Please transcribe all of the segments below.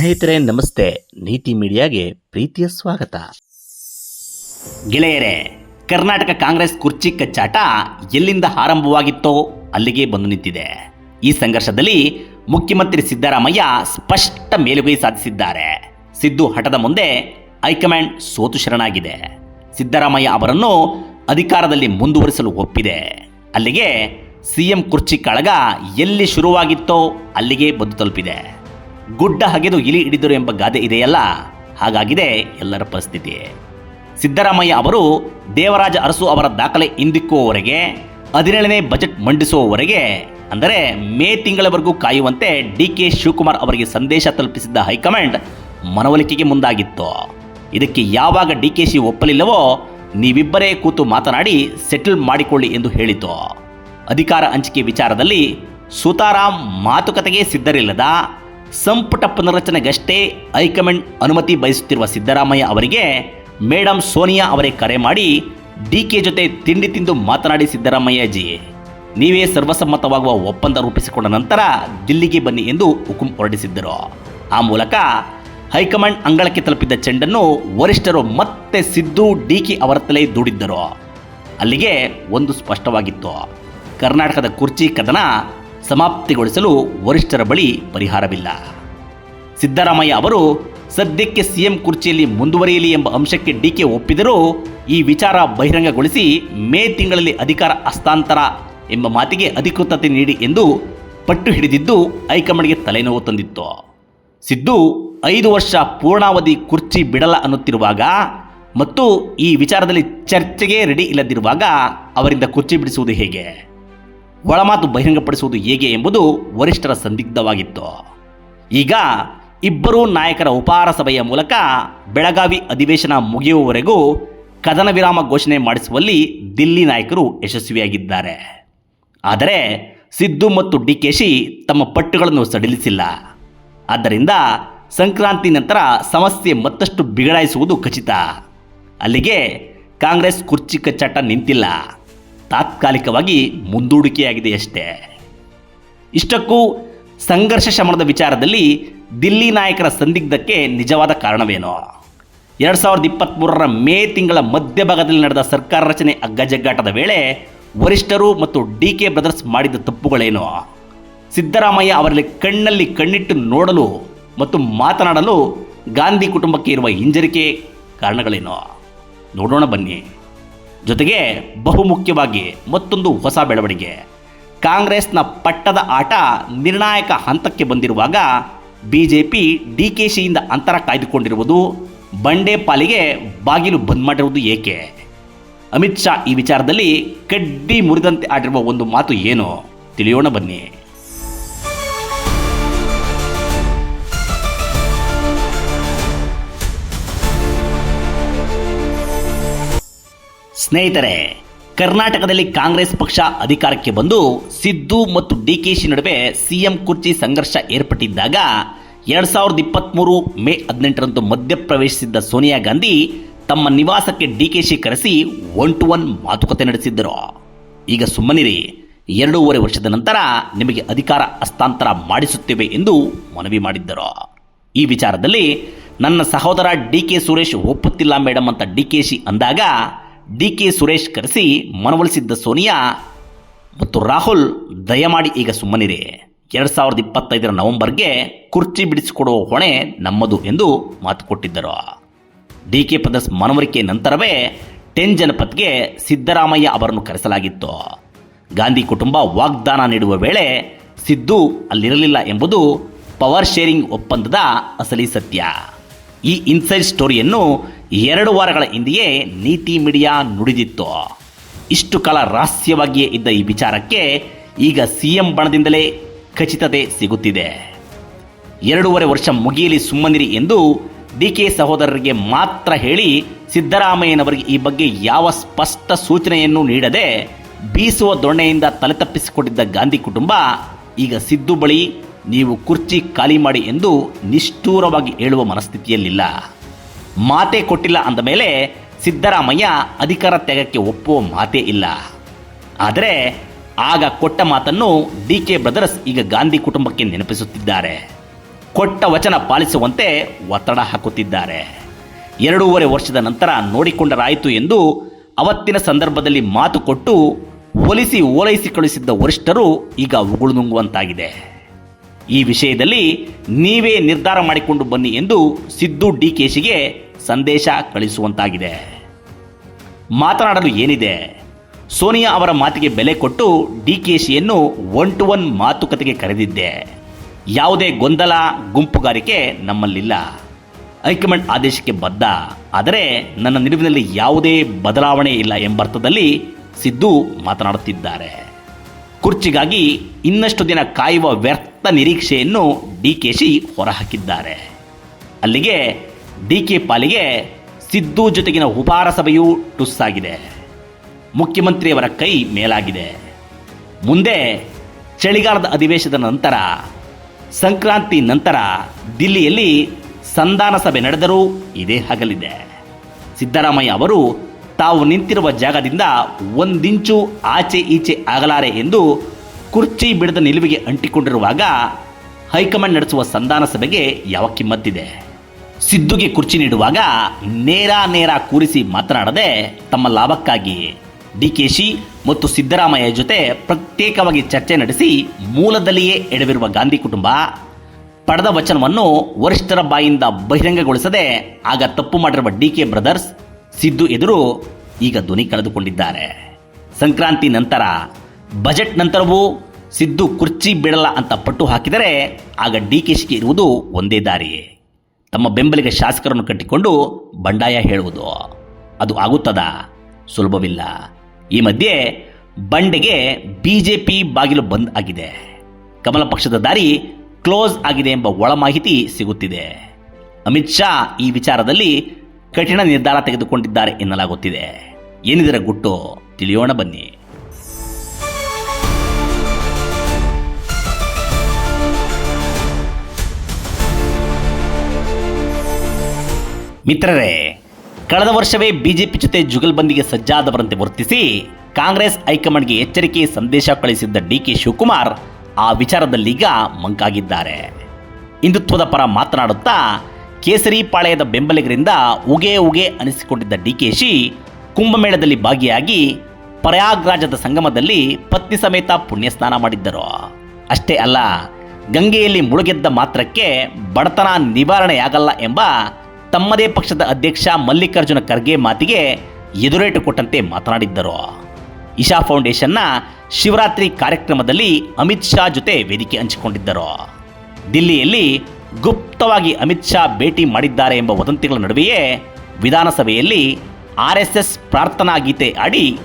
ಸ್ನೇಹಿತರೆ, ನಮಸ್ತೆ. ನೀತಿ ಮೀಡಿಯಾಗೆ ಪ್ರೀತಿಯ ಸ್ವಾಗತ. ಗೆಳೆಯರೇ, ಕರ್ನಾಟಕ ಕಾಂಗ್ರೆಸ್ ಕುರ್ಚಿ ಕಚ್ಚಾಟ ಎಲ್ಲಿಂದ ಆರಂಭವಾಗಿತ್ತೋ ಅಲ್ಲಿಗೆ ಬಂದು ನಿಂತಿದೆ. ಈ ಸಂಘರ್ಷದಲ್ಲಿ ಮುಖ್ಯಮಂತ್ರಿ ಸಿದ್ದರಾಮಯ್ಯ ಸ್ಪಷ್ಟ ಮೇಲುಗೈ ಸಾಧಿಸಿದ್ದಾರೆ. ಸಿದ್ದು ಹಠದ ಮುಂದೆ ಹೈಕಮಾಂಡ್ ಸೋತು ಶರಣಾಗಿದೆ. ಸಿದ್ದರಾಮಯ್ಯ ಅವರನ್ನು ಅಧಿಕಾರದಲ್ಲಿ ಮುಂದುವರಿಸಲು ಒಪ್ಪಿದೆ. ಅಲ್ಲಿಗೆ ಸಿಎಂ ಕುರ್ಚಿ ಕಳಗ ಎಲ್ಲಿ ಶುರುವಾಗಿತ್ತೋ ಅಲ್ಲಿಗೆ ಬಂದು ತಲುಪಿದೆ. ಗುಡ್ಡ ಹಗೆದು ಇಲಿ ಹಿಡಿದರು ಎಂಬ ಗಾದೆ ಇದೆಯಲ್ಲ? ಹಾಗಾಗಿದೆ ಎಲ್ಲರ ಪರಿಸ್ಥಿತಿ. ಸಿದ್ದರಾಮಯ್ಯ ಅವರು ದೇವರಾಜ ಅರಸು ಅವರ ದಾಖಲೆ ಹಿಂದಿಕ್ಕುವವರೆಗೆ ಹದಿನೇಳನೇ ಬಜೆಟ್ ಮಂಡಿಸುವವರೆಗೆ, ಅಂದರೆ ಮೇ ತಿಂಗಳವರೆಗೂ ಕಾಯುವಂತೆ ಡಿ ಕೆ ಶಿವಕುಮಾರ್ ಅವರಿಗೆ ಸಂದೇಶ ತಲುಪಿಸಿದ್ದ ಹೈಕಮಾಂಡ್ ಮನವೊಲಿಕೆಗೆ ಮುಂದಾಗಿತ್ತು. ಇದಕ್ಕೆ ಯಾವಾಗ ಡಿ ಕೆ ಶಿ ಒಪ್ಪಲಿಲ್ಲವೋ, ನೀವಿಬ್ಬರೇ ಕೂತು ಮಾತನಾಡಿ ಸೆಟಲ್ ಮಾಡಿಕೊಳ್ಳಿ ಎಂದು ಹೇಳಿತು. ಅಧಿಕಾರ ಹಂಚಿಕೆ ವಿಚಾರದಲ್ಲಿ ಸುತಾರಾಮ್ ಮಾತುಕತೆಗೆ ಸಿದ್ಧರಿಲ್ಲದ ಸಂಪುಟ ಪುನರ್ರಚನೆಗಷ್ಟೇ ಹೈಕಮಾಂಡ್ ಅನುಮತಿ ಬಯಸುತ್ತಿರುವ ಸಿದ್ದರಾಮಯ್ಯ ಅವರಿಗೆ ಮೇಡಮ್ ಸೋನಿಯಾ ಅವರೇ ಕರೆ ಮಾಡಿ ಡಿ ಕೆ ಜೊತೆ ತಿಂಡಿ ತಿಂದು ಮಾತನಾಡಿ ಸಿದ್ದರಾಮಯ್ಯಜಿ. ನೀವೇ ಸರ್ವಸಮ್ಮತವಾಗುವ ಒಪ್ಪಂದ ರೂಪಿಸಿಕೊಂಡ ನಂತರ ದಿಲ್ಲಿಗೆ ಬನ್ನಿ ಎಂದು ಹುಕುಂ ಹೊರಡಿಸಿದ್ದರು. ಆ ಮೂಲಕ ಹೈಕಮಾಂಡ್ ಅಂಗಳಕ್ಕೆ ತಲುಪಿದ್ದ ಚೆಂಡನ್ನು ವರಿಷ್ಠರು ಮತ್ತೆ ಸಿದ್ದು, ಡಿಕೆ ಅವರ ತಲೆ ದೂಡಿದ್ದರು. ಅಲ್ಲಿಗೆ ಒಂದು ಸ್ಪಷ್ಟವಾಗಿತ್ತು. ಕರ್ನಾಟಕದ ಕುರ್ಚಿ ಕದನ ಸಮಾಪ್ತಿಗೊಳಿಸಲು ವರಿಷ್ಠರ ಬಳಿ ಪರಿಹಾರವಿಲ್ಲ. ಸಿದ್ದರಾಮಯ್ಯ ಅವರು, ಸದ್ಯಕ್ಕೆ ಸಿಎಂ ಕುರ್ಚಿಯಲ್ಲಿ ಮುಂದುವರಿಯಲಿ ಎಂಬ ಅಂಶಕ್ಕೆ ಡಿಕೆ ಒಪ್ಪಿದರೂ ಈ ವಿಚಾರ ಬಹಿರಂಗಗೊಳಿಸಿ ಮೇ ತಿಂಗಳಲ್ಲಿ ಅಧಿಕಾರ ಹಸ್ತಾಂತರ ಎಂಬ ಮಾತಿಗೆ ಅಧಿಕೃತತೆ ನೀಡಿ ಎಂದು ಪಟ್ಟು ಹಿಡಿದಿದ್ದು ಹೈಕಮಾಂಡ್ಗೆ ತಲೆನೋವು ತಂದಿತ್ತು. ಸಿದ್ದು ಐದು ವರ್ಷ ಪೂರ್ಣಾವಧಿ ಕುರ್ಚಿ ಬಿಡಲ್ಲ ಅನ್ನುತ್ತಿರುವಾಗ ಮತ್ತು ಈ ವಿಚಾರದಲ್ಲಿ ಚರ್ಚೆಗೆ ರೆಡಿ ಇಲ್ಲದಿರುವಾಗ ಅವರಿಂದ ಕುರ್ಚಿ ಬಿಡಿಸುವುದು ಹೇಗೆ? ಒಳಮಾತು ಬಹಿರಂಗಪಡಿಸುವುದು ಹೇಗೆ ಎಂಬುದು ವರಿಷ್ಠರ ಸಂದಿಗ್ಧವಾಗಿತ್ತು. ಈಗ ಇಬ್ಬರೂ ನಾಯಕರ ಉಪಹಾರ ಸಭೆಯ ಮೂಲಕ ಬೆಳಗಾವಿ ಅಧಿವೇಶನ ಮುಗಿಯುವವರೆಗೂ ಕದನ ವಿರಾಮ ಘೋಷಣೆ ಮಾಡಿಸುವಲ್ಲಿ ದಿಲ್ಲಿ ನಾಯಕರು ಯಶಸ್ವಿಯಾಗಿದ್ದಾರೆ. ಆದರೆ ಸಿದ್ದು ಮತ್ತು ಡಿ ಕೆ ಶಿ ತಮ್ಮ ಪಟ್ಟುಗಳನ್ನು ಸಡಿಲಿಸಿಲ್ಲ. ಆದ್ದರಿಂದ ಸಂಕ್ರಾಂತಿ ನಂತರ ಸಮಸ್ಯೆ ಮತ್ತಷ್ಟು ಬಿಗಡಾಯಿಸುವುದು ಖಚಿತ. ಅಲ್ಲಿಗೆ ಕಾಂಗ್ರೆಸ್ ಕುರ್ಚಿ ಕಚ್ಚಾಟ ನಿಂತಿಲ್ಲ. ತಾತ್ಕಾಲಿಕವಾಗಿ ಮುಂದೂಡಿಕೆಯಾಗಿದೆಯಷ್ಟೇ ಇಷ್ಟಕ್ಕೂ ಸಂಘರ್ಷ ಶಮನದ ವಿಚಾರದಲ್ಲಿ ದಿಲ್ಲಿ ನಾಯಕರ ಸಂದಿಗ್ಧಕ್ಕೆ ನಿಜವಾದ ಕಾರಣವೇನು? ಎರಡು ಸಾವಿರದ ಇಪ್ಪತ್ತ್ಮೂರರ ಮೇ ತಿಂಗಳ ಮಧ್ಯಭಾಗದಲ್ಲಿ ನಡೆದ ಸರ್ಕಾರ ರಚನೆ ಅಗ್ಗಜಗ್ಗಾಟದ ವೇಳೆ ವರಿಷ್ಠರು ಮತ್ತು ಡಿ ಕೆ ಬ್ರದರ್ಸ್ ಮಾಡಿದ ತಪ್ಪುಗಳೇನೋ? ಸಿದ್ದರಾಮಯ್ಯ ಅವರಲ್ಲಿ ಕಣ್ಣಲ್ಲಿ ಕಣ್ಣಿಟ್ಟು ನೋಡಲು ಮತ್ತು ಮಾತನಾಡಲು ಗಾಂಧಿ ಕುಟುಂಬಕ್ಕೆ ಇರುವ ಹಿಂಜರಿಕೆ ಕಾರಣಗಳೇನೋ? ನೋಡೋಣ ಬನ್ನಿ. ಜೊತೆಗೆ ಬಹುಮುಖ್ಯವಾಗಿ ಮತ್ತೊಂದು ಹೊಸ ಬೆಳವಣಿಗೆ. ಕಾಂಗ್ರೆಸ್ನ ಪಟ್ಟದ ಆಟ ನಿರ್ಣಾಯಕ ಹಂತಕ್ಕೆ ಬಂದಿರುವಾಗ ಬಿಜೆಪಿ ಡಿ ಕೆ ಶಿಯಿಂದ ಅಂತರ ಕಾಯ್ದುಕೊಂಡಿರುವುದು ಬಂಡೆ ಪಾಲಿಗೆ ಬಾಗಿಲು ಬಂದ್ ಮಾಡಿರುವುದು ಏಕೆ? ಅಮಿತ್ ಶಾ ಈ ವಿಚಾರದಲ್ಲಿ ಕಡ್ಡಿ ಮುರಿದಂತೆ ಆಡಿರುವ ಒಂದು ಮಾತು ಏನು? ತಿಳಿಯೋಣ ಬನ್ನಿ. ಸ್ನೇಹಿತರೆ, ಕರ್ನಾಟಕದಲ್ಲಿ ಕಾಂಗ್ರೆಸ್ ಪಕ್ಷ ಅಧಿಕಾರಕ್ಕೆ ಬಂದು ಸಿದ್ದು ಮತ್ತು ಡಿಕೆಶಿ ನಡುವೆ ಸಿಎಂ ಕುರ್ಚಿ ಸಂಘರ್ಷ ಏರ್ಪಟ್ಟಿದ್ದಾಗ ಎರಡ್ ಸಾವಿರದ ಇಪ್ಪತ್ತ್ಮೂರು ಮೇ ಹದಿನೆಂಟರಂದು ಮಧ್ಯಪ್ರವೇಶಿಸಿದ್ದ ಸೋನಿಯಾ ಗಾಂಧಿ ತಮ್ಮ ನಿವಾಸಕ್ಕೆ ಡಿಕೆಶಿ ಕರೆಸಿ ಒನ್ ಟು ಒನ್ ಮಾತುಕತೆ ನಡೆಸಿದ್ದರು. ಈಗ ಸುಮ್ಮನಿರಿ, ಎರಡೂವರೆ ವರ್ಷದ ನಂತರ ನಿಮಗೆ ಅಧಿಕಾರ ಹಸ್ತಾಂತರ ಮಾಡಿಸುತ್ತೇವೆ ಎಂದು ಮನವಿ ಮಾಡಿದ್ದರು. ಈ ವಿಚಾರದಲ್ಲಿ ನನ್ನ ಸಹೋದರ ಡಿ ಕೆ ಸುರೇಶ್ ಒಪ್ಪುತ್ತಿಲ್ಲ ಮೇಡಮ್ ಅಂತ ಡಿ ಕೆ ಶಿ ಅಂದಾಗ ಡಿ ಕೆ ಸುರೇಶ್ ಕರೆಸಿ ಮನವೊಲಿಸಿದ್ದ ಸೋನಿಯಾ ಮತ್ತು ರಾಹುಲ್ ದಯಮಾಡಿ ಈಗ ಸುಮ್ಮನಿರಿ. ಎರಡು ಸಾವಿರದ ಇಪ್ಪತ್ತೈದರ ನವೆಂಬರ್ಗೆ ಕುರ್ಚಿ ಬಿಡಿಸಿಕೊಡುವ ಹೊಣೆ ನಮ್ಮದು ಎಂದು ಮಾತು ಕೊಟ್ಟಿದ್ದರು. ಡಿ ಕೆ ಪ್ರದರ್ಸ್ ಮನವರಿಕೆ ನಂತರವೇ ಟೆನ್ ಜನಪತ್ಗೆ ಸಿದ್ದರಾಮಯ್ಯ ಅವರನ್ನು ಕರೆಸಲಾಗಿತ್ತು. ಗಾಂಧಿ ಕುಟುಂಬ ವಾಗ್ದಾನ ನೀಡುವ ವೇಳೆ ಸಿದ್ದು ಅಲ್ಲಿರಲಿಲ್ಲ ಎಂಬುದು ಪವರ್ ಶೇರಿಂಗ್ ಒಪ್ಪಂದದ ಅಸಲಿ ಸತ್ಯ. ಈ ಇನ್ಸೈಡ್ ಸ್ಟೋರಿಯನ್ನು ಎರಡು ವಾರಗಳ ಹಿಂದೆಯೇ ನೀತಿ ಮೀಡಿಯಾ ನುಡಿದಿತ್ತು. ಇಷ್ಟು ಕಾಲ ರಹಸ್ಯವಾಗಿಯೇ ಇದ್ದ ಈ ವಿಚಾರಕ್ಕೆ ಈಗ ಸಿಎಂ ಬಣದಿಂದಲೇ ಖಚಿತತೆ ಸಿಗುತ್ತಿದೆ. ಎರಡೂವರೆ ವರ್ಷ ಮುಗಿಯಲಿ ಸುಮ್ಮನಿರಿ ಎಂದು ಡಿ ಕೆ ಸಹೋದರರಿಗೆ ಮಾತ್ರ ಹೇಳಿ ಸಿದ್ದರಾಮಯ್ಯನವರಿಗೆ ಈ ಬಗ್ಗೆ ಯಾವ ಸ್ಪಷ್ಟ ಸೂಚನೆಯನ್ನು ನೀಡದೆ ಬೀಸುವ ದೊಣ್ಣೆಯಿಂದ ತಲೆತಪ್ಪಿಸಿಕೊಂಡಿದ್ದ ಗಾಂಧಿ ಕುಟುಂಬ ಈಗ ಸಿದ್ದು ಬಳಿ ನೀವು ಕುರ್ಚಿ ಖಾಲಿ ಮಾಡಿ ಎಂದು ನಿಷ್ಠೂರವಾಗಿ ಹೇಳುವ ಮನಸ್ಥಿತಿಯಲ್ಲಿಲ್ಲ. ಮಾತೆ ಕೊಟ್ಟಿಲ್ಲ ಅಂದ ಮೇಲೆ ಸಿದ್ದರಾಮಯ್ಯ ಅಧಿಕಾರ ತ್ಯಾಗಕ್ಕೆ ಒಪ್ಪುವ ಮಾತೇ ಇಲ್ಲ. ಆದರೆ ಆಗ ಕೊಟ್ಟ ಮಾತನ್ನು ಡಿ ಕೆ ಬ್ರದರ್ಸ್ ಈಗ ಗಾಂಧಿ ಕುಟುಂಬಕ್ಕೆ ನೆನಪಿಸುತ್ತಿದ್ದಾರೆ. ಕೊಟ್ಟ ವಚನ ಪಾಲಿಸುವಂತೆ ಒತ್ತಡ ಹಾಕುತ್ತಿದ್ದಾರೆ. ಎರಡೂವರೆ ವರ್ಷದ ನಂತರ ನೋಡಿಕೊಂಡರಾಯಿತು ಎಂದು ಅವತ್ತಿನ ಸಂದರ್ಭದಲ್ಲಿ ಮಾತು ಕೊಟ್ಟು ಒಲಿಸಿ ಓಲೈಸಿ ಕಳುಹಿಸಿದ್ದ ವರಿಷ್ಠರು ಈಗ ಉಗುಳು ನುಂಗುವಂತಾಗಿದೆ ಈ ವಿಷಯದಲ್ಲಿ ನೀವೇ ನಿರ್ಧಾರ ಮಾಡಿಕೊಂಡು ಬನ್ನಿ ಎಂದು ಸಿದ್ದು ಡಿಕೆಶಿಗೆ ಸಂದೇಶ ಕಳಿಸುವಂತಾಗಿದೆ. ಮಾತನಾಡಲು ಏನಿದೆ? ಸೋನಿಯಾ ಅವರ ಮಾತಿಗೆ ಬೆಲೆ ಕೊಟ್ಟು ಡಿಕೆಶಿಯನ್ನು ಒನ್ ಟು ಒನ್ ಮಾತುಕತೆಗೆ ಕರೆದಿದ್ದೆ. ಯಾವುದೇ ಗೊಂದಲ, ಗುಂಪುಗಾರಿಕೆ ನಮ್ಮಲ್ಲಿಲ್ಲ. ಹೈಕಮಾಂಡ್ ಆದೇಶಕ್ಕೆ ಬದ್ಧ. ಆದರೆ ನನ್ನ ನಿಲುವಿನಲ್ಲಿ ಯಾವುದೇ ಬದಲಾವಣೆ ಇಲ್ಲ ಎಂಬರ್ಥದಲ್ಲಿ ಸಿದ್ದು ಮಾತನಾಡುತ್ತಿದ್ದಾರೆ. ಕುರ್ಚಿಗಾಗಿ ಇನ್ನಷ್ಟು ದಿನ ಕಾಯುವ ವ್ಯರ್ಥ ನಿರೀಕ್ಷೆಯನ್ನು ಡಿ ಕೆ ಶಿ ಹೊರಹಾಕಿದ್ದಾರೆ. ಅಲ್ಲಿಗೆ ಡಿ ಕೆ ಪಾಲಿಗೆ ಸಿದ್ದು ಜೊತೆಗಿನ ಉಪಾರ ಸಭೆಯೂ ಟುಸ್ಸಾಗಿದೆ. ಮುಖ್ಯಮಂತ್ರಿಯವರ ಕೈ ಮೇಲಾಗಿದೆ. ಮುಂದೆ ಚಳಿಗಾಲದ ಅಧಿವೇಶನದ ನಂತರ, ಸಂಕ್ರಾಂತಿ ನಂತರ ದಿಲ್ಲಿಯಲ್ಲಿ ಸಂಧಾನ ಸಭೆ ನಡೆದರೂ ಇದೇ ಹಗಲಿದೆ. ಸಿದ್ದರಾಮಯ್ಯ ಅವರು ತಾವು ನಿಂತಿರುವ ಜಾಗದಿಂದ ಒಂದಿಂಚು ಆಚೆ ಈಚೆ ಆಗಲಾರೆ ಎಂದು ಕುರ್ಚಿ ಬಿಡದ ನಿಲುವಿಗೆ ಅಂಟಿಕೊಂಡಿರುವಾಗ ಹೈಕಮಾಂಡ್ ನಡೆಸುವ ಸಂಧಾನ ಸಭೆಗೆ ಯಾವ ಕಿಮ್ಮತ್ತಿದೆ? ಸಿದ್ದುಗೆ ಕುರ್ಚಿ ನೀಡುವಾಗ ನೇರ ನೇರ ಕೂರಿಸಿ ಮಾತನಾಡದೆ ತಮ್ಮ ಲಾಭಕ್ಕಾಗಿ ಡಿಕೆಶಿ ಮತ್ತು ಸಿದ್ದರಾಮಯ್ಯ ಜೊತೆ ಪ್ರತ್ಯೇಕವಾಗಿ ಚರ್ಚೆ ನಡೆಸಿ ಮೂಲದಲ್ಲಿಯೇ ಎಡವಿರುವ ಗಾಂಧಿ ಕುಟುಂಬ ಪಡೆದ ವಚನವನ್ನು ವರಿಷ್ಠರ ಬಾಯಿಂದ ಬಹಿರಂಗಗೊಳಿಸದೆ ಆಗ ತಪ್ಪು ಮಾಡಿರುವ ಡಿ ಕೆ ಬ್ರದರ್ಸ್ ಸಿದ್ದು ಎದುರು ಈಗ ಧ್ವನಿ ಕಳೆದುಕೊಂಡಿದ್ದಾರೆ. ಸಂಕ್ರಾಂತಿ ನಂತರ ಬಜೆಟ್ ನಂತರವೂ ಸಿದ್ದು ಕುರ್ಚಿ ಬಿಡಲ್ಲ ಅಂತ ಪಟ್ಟು ಹಾಕಿದರೆ ಆಗ ಡಿ ಕೆ ಶಿಗೆ ಇರುವುದು ಒಂದೇ ದಾರಿ. ತಮ್ಮ ಬೆಂಬಲಿಗೆ ಶಾಸಕರನ್ನು ಕಟ್ಟಿಕೊಂಡು ಬಂಡಾಯ ಹೇಳುವುದು. ಅದು ಆಗುತ್ತದ? ಸುಲಭವಿಲ್ಲ. ಈ ಮಧ್ಯೆ ಬಂಡೆಗೆ ಬಿಜೆಪಿ ಬಾಗಿಲು ಬಂದ್ ಆಗಿದೆ. ಕಮಲ ಪಕ್ಷದ ದಾರಿ ಕ್ಲೋಸ್ ಆಗಿದೆ ಎಂಬ ಒಳ ಮಾಹಿತಿ ಸಿಗುತ್ತಿದೆ. ಅಮಿತ್ ಶಾ ಈ ವಿಚಾರದಲ್ಲಿ ಕಠಿಣ ನಿರ್ಧಾರ ತೆಗೆದುಕೊಂಡಿದ್ದಾರೆ ಎನ್ನಲಾಗುತ್ತಿದೆ. ಏನಿದರ ಗುಟ್ಟು? ತಿಳಿಯೋಣ ಬನ್ನಿ. ಮಿತ್ರರೇ, ಕಳೆದ ವರ್ಷವೇ ಬಿಜೆಪಿ ಜೊತೆ ಜುಗಲ್ಬಂದಿಗೆ ಸಜ್ಜಾದವರಂತೆ ವರ್ತಿಸಿ ಕಾಂಗ್ರೆಸ್ ಹೈಕಮಾಂಡ್ಗೆ ಎಚ್ಚರಿಕೆ ಸಂದೇಶ ಕಳಿಸಿದ್ದ ಡಿ ಕೆ ಶಿವಕುಮಾರ್ ಆ ವಿಚಾರದಲ್ಲೀಗ ಮಂಕಾಗಿದ್ದಾರೆ. ಹಿಂದುತ್ವದ ಪರ ಮಾತನಾಡುತ್ತಾ ಕೇಸರಿ ಪಾಳೆಯದ ಬೆಂಬಲಿಗರಿಂದ ಉಗೆ ಉಗೆ ಅನಿಸಿಕೊಂಡಿದ್ದ ಡಿಕೆಶಿ ಕುಂಭಮೇಳದಲ್ಲಿ ಭಾಗಿಯಾಗಿ ಪ್ರಯಾಗ್ರಾಜದ ಸಂಗಮದಲ್ಲಿ ಪತ್ನಿ ಸಮೇತ ಪುಣ್ಯಸ್ನಾನ ಮಾಡಿದ್ದರು. ಅಷ್ಟೇ ಅಲ್ಲ, ಗಂಗೆಯಲ್ಲಿ ಮುಳುಗೆದ್ದ ಮಾತ್ರಕ್ಕೆ ಬಡತನ ನಿವಾರಣೆಯಾಗಲ್ಲ ಎಂಬ ತಮ್ಮದೇ ಪಕ್ಷದ ಅಧ್ಯಕ್ಷ ಮಲ್ಲಿಕಾರ್ಜುನ ಖರ್ಗೆ ಮಾತಿಗೆ ಎದುರೇಟು ಕೊಟ್ಟಂತೆ ಮಾತನಾಡಿದ್ದರು. ಇಶಾ ಫೌಂಡೇಶನ್ನ ಶಿವರಾತ್ರಿ ಕಾರ್ಯಕ್ರಮದಲ್ಲಿ ಅಮಿತ್ ಶಾ ಜೊತೆ ವೇದಿಕೆ ಹಂಚಿಕೊಂಡಿದ್ದರು. ದಿಲ್ಲಿಯಲ್ಲಿ ಗುಪ್ತವಾಗಿ ಅಮಿತ್ ಶಾ ಭೇಟಿ ಮಾಡಿದ್ದಾರೆ ಎಂಬ ವದಂತಿಗಳ ನಡುವೆಯೇ ವಿಧಾನಸಭೆಯಲ್ಲಿ ಆರ್ ಎಸ್ ಎಸ್ ಪ್ರಾರ್ಥನಾ ಗೀತೆ ಆಡಿ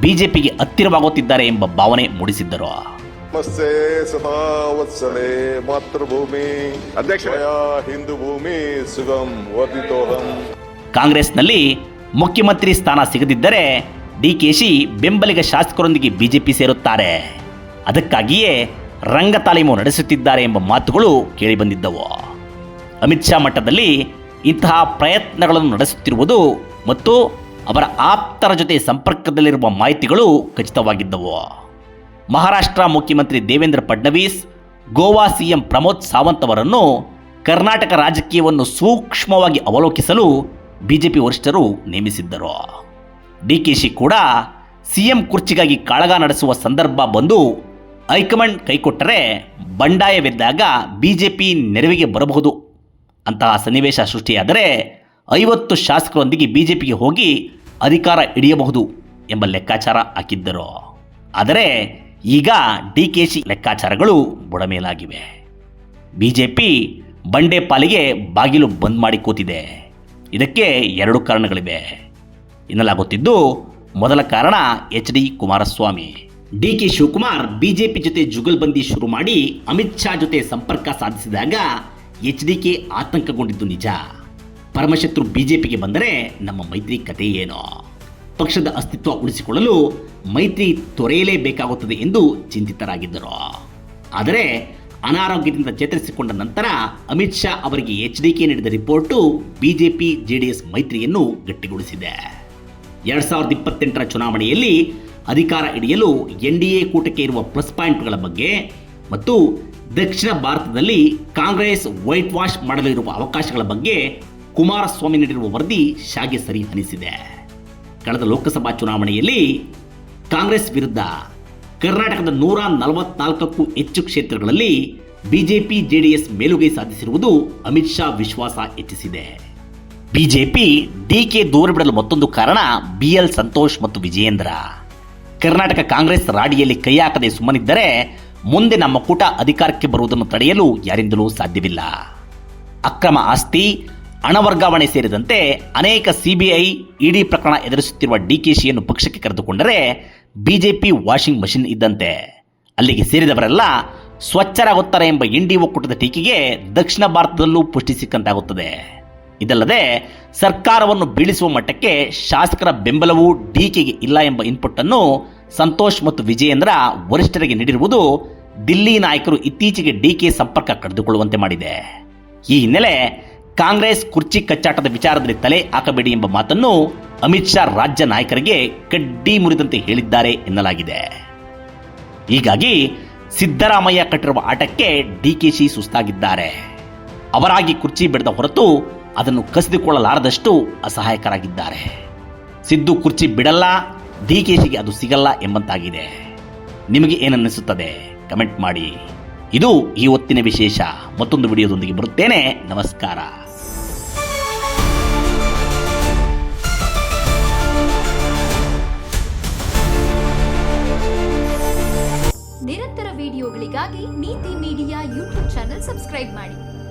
ಬಿಜೆಪಿಗೆ ಹತ್ತಿರವಾಗುತ್ತಿದ್ದಾರೆ ಎಂಬ ಭಾವನೆ ಮೂಡಿಸಿದ್ದರು. ನಮಸ್ತೆ ಸದಾ ವತ್ಸಲೆ ಮಾತೃಭೂಮಿ ಅಧ್ಯಕ್ಷರೇ. ಮಯಾ ಹಿಂದೂ ಭೂಮಿ ಸುಗಂ ವರ್ಧಿತೋಹಂ. ಕಾಂಗ್ರೆಸ್ನಲ್ಲಿ ಮುಖ್ಯಮಂತ್ರಿ ಸ್ಥಾನ ಸಿಗದಿದ್ದರೆ ಡಿಕೆಶಿ ಬೆಂಬಲಿಗ ಶಾಸಕರೊಂದಿಗೆ ಬಿಜೆಪಿ ಸೇರುತ್ತಾರೆ. ಅದಕ್ಕಾಗಿಯೇ ರಂಗ ತಾಲೀಮು ನಡೆಸುತ್ತಿದ್ದಾರೆ ಎಂಬ ಮಾತುಗಳು ಕೇಳಿಬಂದಿದ್ದವು. ಅಮಿತ್ ಶಾ ಮಟ್ಟದಲ್ಲಿ ಇಂತಹ ಪ್ರಯತ್ನಗಳನ್ನು ನಡೆಸುತ್ತಿರುವುದು ಮತ್ತು ಅವರ ಆಪ್ತರ ಜೊತೆ ಸಂಪರ್ಕದಲ್ಲಿರುವ ಮಾಹಿತಿಗಳು ಖಚಿತವಾಗಿದ್ದವು. ಮಹಾರಾಷ್ಟ್ರ ಮುಖ್ಯಮಂತ್ರಿ ದೇವೇಂದ್ರ ಫಡ್ನವೀಸ್, ಗೋವಾ ಸಿಎಂ ಪ್ರಮೋದ್ ಸಾವಂತ್ ಅವರನ್ನು ಕರ್ನಾಟಕ ರಾಜಕೀಯವನ್ನು ಸೂಕ್ಷ್ಮವಾಗಿ ಅವಲೋಕಿಸಲು ಬಿಜೆಪಿ ವರಿಷ್ಠರು ನೇಮಿಸಿದ್ದರು. ಡಿಕೆಶಿ ಕೂಡ ಸಿಎಂ ಕುರ್ಚಿಗಾಗಿ ಕಾಳಗ ನಡೆಸುವ ಸಂದರ್ಭ ಬಂದು ಹೈಕಮಾಂಡ್ ಕೈಕೊಟ್ಟರೆ ಬಂಡಾಯವೆದ್ದಾಗ ಪಿ ನೆರವಿಗೆ ಬರಬಹುದು ಅಂತಹ ಸನ್ನಿವೇಶ ಸೃಷ್ಟಿಯಾದರೆ ಐವತ್ತು ಶಾಸಕರೊಂದಿಗೆ ಬಿ ಜೆ ಪಿಗೆ ಹೋಗಿ ಅಧಿಕಾರ ಹಿಡಿಯಬಹುದು ಎಂಬ ಲೆಕ್ಕಾಚಾರ ಹಾಕಿದ್ದರು. ಆದರೆ ಈಗ ಡಿ ಕೆ ಶಿ ಲೆಕ್ಕಾಚಾರಗಳು ಬುಡಮೇಲಾಗಿವೆ. ಪಿ ಬಂಡೆ ಪಾಲಿಗೆ ಬಾಗಿಲು ಬಂದ್ ಮಾಡಿ ಕೂತಿದೆ. ಇದಕ್ಕೆ ಎರಡು ಕಾರಣಗಳಿವೆ. ಎನ್ನಲಾಗುತ್ತಿದ್ದು, ಮೊದಲ ಕಾರಣ H D Kumaraswamy. D K Shivakumar BJP ಜೊತೆ ಜುಗಲ್ಬಂದಿ ಶುರು ಮಾಡಿ ಅಮಿತ್ ಶಾ ಜೊತೆ ಸಂಪರ್ಕ ಸಾಧಿಸಿದಾಗ ಎಚ್ ಡಿ ಕೆ ಆತಂಕಗೊಂಡಿದ್ದು ನಿಜ. ಪರಮಶತ್ರು ಬಿಜೆಪಿಗೆ ಬಂದರೆ ನಮ್ಮ ಮೈತ್ರಿ ಕತೆ ಏನು? ಪಕ್ಷದ ಅಸ್ತಿತ್ವ ಉಳಿಸಿಕೊಳ್ಳಲು ಮೈತ್ರಿ ತೊರೆಯಲೇಬೇಕಾಗುತ್ತದೆ ಎಂದು ಚಿಂತಿತರಾಗಿದ್ದರು. ಆದರೆ ಅನಾರೋಗ್ಯದಿಂದ ಚೇತರಿಸಿಕೊಂಡ ನಂತರ ಅಮಿತ್ ಶಾ ಅವರಿಗೆ ಎಚ್ ಡಿ ಕೆ ನೀಡಿದ ರಿಪೋರ್ಟು ಬಿಜೆಪಿ ಜೆಡಿಎಸ್ ಮೈತ್ರಿಯನ್ನು ಗಟ್ಟಿಗೊಳಿಸಿದೆ. ಎರಡು ಸಾವಿರದ ಇಪ್ಪತ್ತೆಂಟರ ಚುನಾವಣೆಯಲ್ಲಿ ಅಧಿಕಾರ ಹಿಡಿಯಲು ಎನ್ ಡಿ ಎ ಕೂಟಕ್ಕೆ ಇರುವ ಪ್ಲಸ್ ಪಾಯಿಂಟ್ಗಳ ಬಗ್ಗೆ ಮತ್ತು ದಕ್ಷಿಣ ಭಾರತದಲ್ಲಿ ಕಾಂಗ್ರೆಸ್ ವೈಟ್ ವಾಶ್ ಮಾಡಲು ಇರುವ ಅವಕಾಶಗಳ ಬಗ್ಗೆ ಕುಮಾರಸ್ವಾಮಿ ನೀಡಿರುವ ವರದಿ ಶಾಗೆ ಸರಿ ಅನಿಸಿದೆ. ಕಳೆದ ಲೋಕಸಭಾ ಚುನಾವಣೆಯಲ್ಲಿ ಕಾಂಗ್ರೆಸ್ ವಿರುದ್ಧ ಕರ್ನಾಟಕದ ನೂರ ನಲವತ್ನಾಲ್ಕಕ್ಕೂ ಹೆಚ್ಚು ಕ್ಷೇತ್ರಗಳಲ್ಲಿ ಬಿಜೆಪಿ, ಜೆಡಿಎಸ್ ಮೇಲುಗೈ ಸಾಧಿಸಿರುವುದು ಅಮಿತ್ ಶಾ ವಿಶ್ವಾಸ ಹೆಚ್ಚಿಸಿದೆ. ಬಿಜೆಪಿ ಡಿಕೆ ದೂರ ಬಿಡಲು ಮತ್ತೊಂದು ಕಾರಣ ಬಿಎಲ್ ಸಂತೋಷ್ ಮತ್ತು ವಿಜಯೇಂದ್ರ. ಕರ್ನಾಟಕ ಕಾಂಗ್ರೆಸ್ ರಾಡಿಯಲ್ಲಿ ಕೈ ಹಾಕದೆ ಸುಮ್ಮನಿದ್ದರೆ ಮುಂದೆ ನಮ್ಮ ಕೂಟ ಅಧಿಕಾರಕ್ಕೆ ಬರುವುದನ್ನು ತಡೆಯಲು ಯಾರಿಂದಲೂ ಸಾಧ್ಯವಿಲ್ಲ. ಅಕ್ರಮ ಆಸ್ತಿ, ಹಣ ವರ್ಗಾವಣೆ ಸೇರಿದಂತೆ ಅನೇಕ ಸಿಬಿಐ, ಇಡಿ ಪ್ರಕರಣ ಎದುರಿಸುತ್ತಿರುವ ಡಿಕೆಶಿಯನ್ನು ಪಕ್ಷಕ್ಕೆ ಕರೆದುಕೊಂಡರೆ ಬಿಜೆಪಿ ವಾಷಿಂಗ್ ಮಷಿನ್ ಇದ್ದಂತೆ. ಅಲ್ಲಿಗೆ ಸೇರಿದವರೆಲ್ಲ ಸ್ವಚ್ಛರಾಗುತ್ತಾರೆ ಎಂಬ ಇಂಡಿ ಒಕ್ಕೂಟದ ಟೀಕೆಗೆ ದಕ್ಷಿಣ ಭಾರತದಲ್ಲೂ ಪುಷ್ಟಿ ಸಿಕ್ಕಂತಾಗುತ್ತದೆ. ಇದಲ್ಲದೆ ಸರ್ಕಾರವನ್ನು ಬೀಳಿಸುವ ಮಟ್ಟಕ್ಕೆ ಶಾಸಕರ ಬೆಂಬಲವೂ ಡಿಕೆಗೆ ಇಲ್ಲ ಎಂಬ ಇನ್ಪುಟ್ ಅನ್ನು ಸಂತೋಷ್ ಮತ್ತು ವಿಜಯೇಂದ್ರ ವರಿಷ್ಠರಿಗೆ ನೀಡಿರುವುದು ದಿಲ್ಲಿ ನಾಯಕರು ಇತ್ತೀಚೆಗೆ ಡಿಕೆ ಸಂಪರ್ಕ ಕಡಿದುಕೊಳ್ಳುವಂತೆ ಮಾಡಿದೆ. ಈ ಹಿನ್ನೆಲೆ ಕಾಂಗ್ರೆಸ್ ಕುರ್ಚಿ ಕಚ್ಚಾಟದ ವಿಚಾರದಲ್ಲಿ ತಲೆ ಹಾಕಬೇಡಿ ಎಂಬ ಮಾತನ್ನು ಅಮಿತ್ ಶಾ ರಾಜ್ಯ ನಾಯಕರಿಗೆ ಕಡ್ಡಿ ಮುರಿದಂತೆ ಹೇಳಿದ್ದಾರೆ ಎನ್ನಲಾಗಿದೆ. ಹೀಗಾಗಿ ಸಿದ್ದರಾಮಯ್ಯ ಕಟ್ಟಿರುವ ಆಟಕ್ಕೆ ಡಿಕೆಶಿ ಸುಸ್ತಾಗಿದ್ದಾರೆ. ಅವರಾಗಿ ಕುರ್ಚಿ ಬಿಡದ ಹೊರತು ಅದನ್ನು ಕಸಿದುಕೊಳ್ಳಲಾರದಷ್ಟು ಅಸಹಾಯಕರಾಗಿದ್ದಾರೆ. ಸಿದ್ದು ಕುರ್ಚಿ ಬಿಡಲ್ಲ ಡಿಕೆಶಿಗೆ ಅದು ಸಿಗಲ್ಲ ಎಂಬಂತಾಗಿದೆ. ನಿಮಗೆ ಏನನ್ನಿಸುತ್ತದೆ? ಕಮೆಂಟ್ ಮಾಡಿ. ಇದು ಈ ಹೊತ್ತಿನ ವಿಶೇಷ. ಮತ್ತೊಂದು ವಿಡಿಯೋದೊಂದಿಗೆ ಬರುತ್ತೇನೆ. ನಮಸ್ಕಾರ. ನಿರಂತರ ವಿಡಿಯೋಗಳಿಗಾಗಿ ನೀತಿ ಮೀಡಿಯಾ ಯೂಟ್ಯೂಬ್ ಚಾನೆಲ್ ಸಬ್ಸ್ಕ್ರೈಬ್ ಮಾಡಿ.